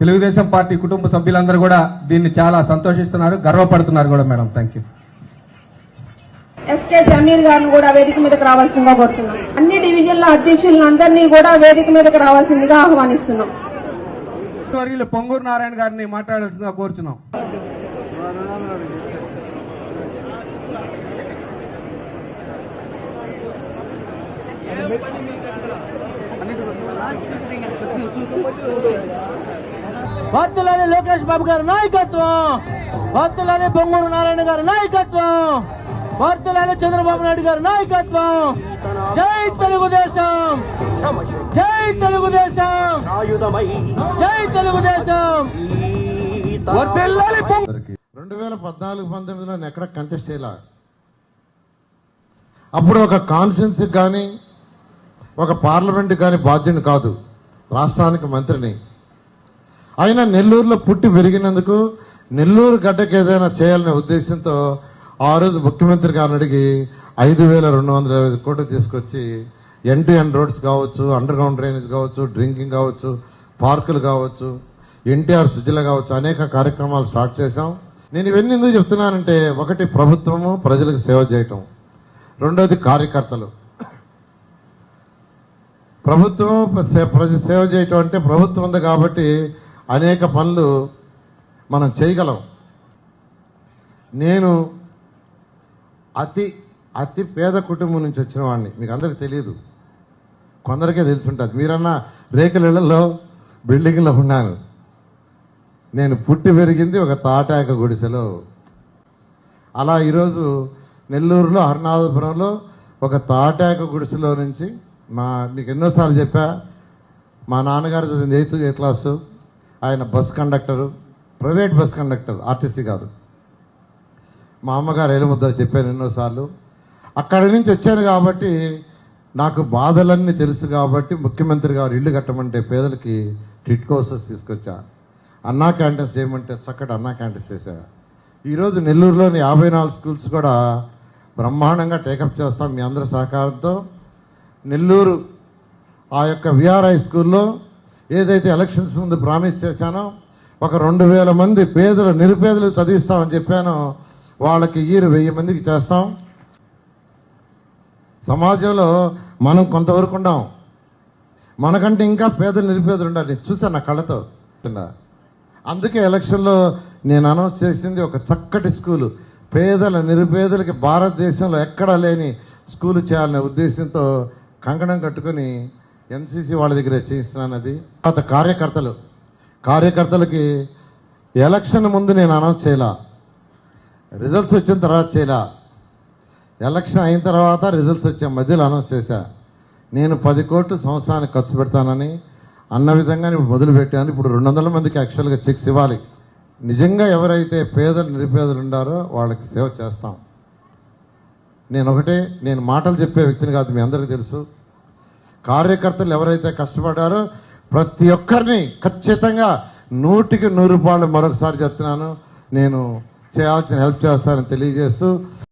Telugu Desam party కుటుంబ సభ్యులందరూ కూడా దీన్ని చాలా సంతోషిస్తున్నారు గర్వపడుతున్నారు కూడా madam thank you SK Jameer గారిని కూడా వేదిక మీదకి రావాల్సిందిగా కోరుతున్నాం అన్ని డివిజన్ల అధ్యక్షులను అందరినీ కూడా వేదిక మీదకి రావాల్సిందిగా ఆహ్వానిస్తున్నాం పొంగూరు నారాయణ గారిని మాట్లాడాల్సిందిగా కోరుచున్నాం వర్తులని లోకేష్ బాబు గారి నాయకత్వం. వర్తులని బొంగూరు నారాయణ గారి నాయకత్వం. వర్తులని చంద్రబాబు నాయుడు గారి నాయకత్వం. జై తెలుగుదేశం. జై తెలుగుదేశం. జై తెలుగుదేశం. రెండు వేల పద్నాలుగు పంతొమ్మిదిలో ఎక్కడ కంటెస్ట్ చేయలే? అప్పుడు ఒక కాన్ఫరెన్స్ కానీ ఒక పార్లమెంట్ కానీ బాధ్యుని కాదు రాష్ట్రానికి మంత్రిని. అయినా నెల్లూరులో పుట్టి పెరిగినందుకు నెల్లూరు గడ్డకి ఏదైనా చేయాలనే ఉద్దేశంతో ఆ రోజు ముఖ్యమంత్రి గారిని అడిగి ఐదు వేల రెండు వందల ఇరవై కోట్లు తీసుకొచ్చి ఎన్ టు ఎన్ రోడ్స్ కావచ్చు అండర్ గ్రౌండ్ డ్రైనేజ్ కావచ్చు డ్రింకింగ్ కావచ్చు పార్కులు కావచ్చు ఎన్టీఆర్ సుజల కావచ్చు అనేక కార్యక్రమాలు స్టార్ట్ చేశాం. నేను ఇవన్నీ ఎందుకు చెప్తున్నానంటే ఒకటి ప్రభుత్వము ప్రజలకు సేవ చేయటం. రెండోది కార్యకర్తలు. ప్రభుత్వం ప్రజ సేవ చేయటం అంటే ప్రభుత్వం ఉంది కాబట్టి అనేక పనులు మనం చేయగలం. నేను అతి అతి పేద కుటుంబం నుంచి వచ్చిన వాడిని మీకు అందరికి తెలియదు కొందరికే తెలిసి ఉంటుంది మీరన్నా రేకులలో బిల్డింగ్లో ఉన్నాను. నేను పుట్టి పెరిగింది ఒక తాటాక గుడిసెలో. అలా ఈరోజు నెల్లూరులో అరుణాధపురంలో ఒక తాటాక గుడిసెలో నుంచి మా మీకు ఎన్నోసార్లు చెప్పా మా నాన్నగారు చదివింది ఎయిత్ క్లాసు? ఆయన bus conductor private bus conductor RTC కాదు. మా అమ్మగారు ఎలుముద్ద చెప్పాను ఎన్నోసార్లు అక్కడి నుంచి వచ్చాను కాబట్టి నాకు బాధలన్నీ తెలుసు కాబట్టి ముఖ్యమంత్రి గారు ఇల్లు కట్టమంటే పేదలకి టిట్కో హౌసెస్ తీసుకొచ్చా. అన్నా క్యాంటీన్స్ చేయమంటే చక్కటి అన్నా క్యాంటీన్స్ చేశా. ఈరోజు నెల్లూరులోని యాభై నాలుగు స్కూల్స్ కూడా బ్రహ్మాండంగా టేకప్ చేస్తాం మీ అందరి సహకారంతో. నెల్లూరు ఆ యొక్క విఆర్ఐ స్కూల్లో ఏదైతే ఎలక్షన్స్ ముందు ప్రామిస్ చేశానో ఒక రెండు వేల మంది పేదలు నిరుపేదలు చదివిస్తామని చెప్పానో వాళ్ళకి ఈరు వెయ్యి మందికి చేస్తాం. సమాజంలో మనం కొంతవరకు ఉండాం. మనకంటే ఇంకా పేదలు నిరుపేదలు ఉండాలి. చూసాను నా కళ్ళతో? అందుకే ఎలక్షన్లో నేను అనౌన్స్ చేసింది ఒక చక్కటి స్కూలు. పేదల నిరుపేదలకి భారతదేశంలో ఎక్కడా లేని స్కూలు చేయాలనే ఉద్దేశంతో కంకణం కట్టుకొని ఎన్సీసీ వాళ్ళ దగ్గర చేయిస్తున్నాను అది. తర్వాత కార్యకర్తలు. కార్యకర్తలకి ఎలక్షన్ ముందు నేను అనౌన్స్ చేయలా? రిజల్ట్స్ వచ్చిన తర్వాత చేయలా? ఎలక్షన్ అయిన తర్వాత రిజల్ట్స్ వచ్చే మధ్యలో అనౌన్స్ చేశా. నేను పది కోట్లు సంవత్సరానికి ఖర్చు పెడతానని అన్న విధంగా ఇప్పుడు మొదలు పెట్టాను ఇప్పుడు రెండు వందల మందికి యాక్చువల్గా చెక్స్ ఇవ్వాలి. నిజంగా ఎవరైతే పేదలు నిరుపేదలు ఉండారో వాళ్ళకి సేవ చేస్తాం. నేను ఒకటే నేను మాటలు చెప్పే వ్యక్తిని కాదు మీ అందరికీ తెలుసు. కార్యకర్తలు ఎవరైతే కష్టపడ్డారో ప్రతి ఒక్కరిని ఖచ్చితంగా నూటికి నూరు రూపాయలు మరొకసారి చెప్తున్నాను. నేను చేయాల్సిన హెల్ప్ చేస్తానని తెలియజేస్తూ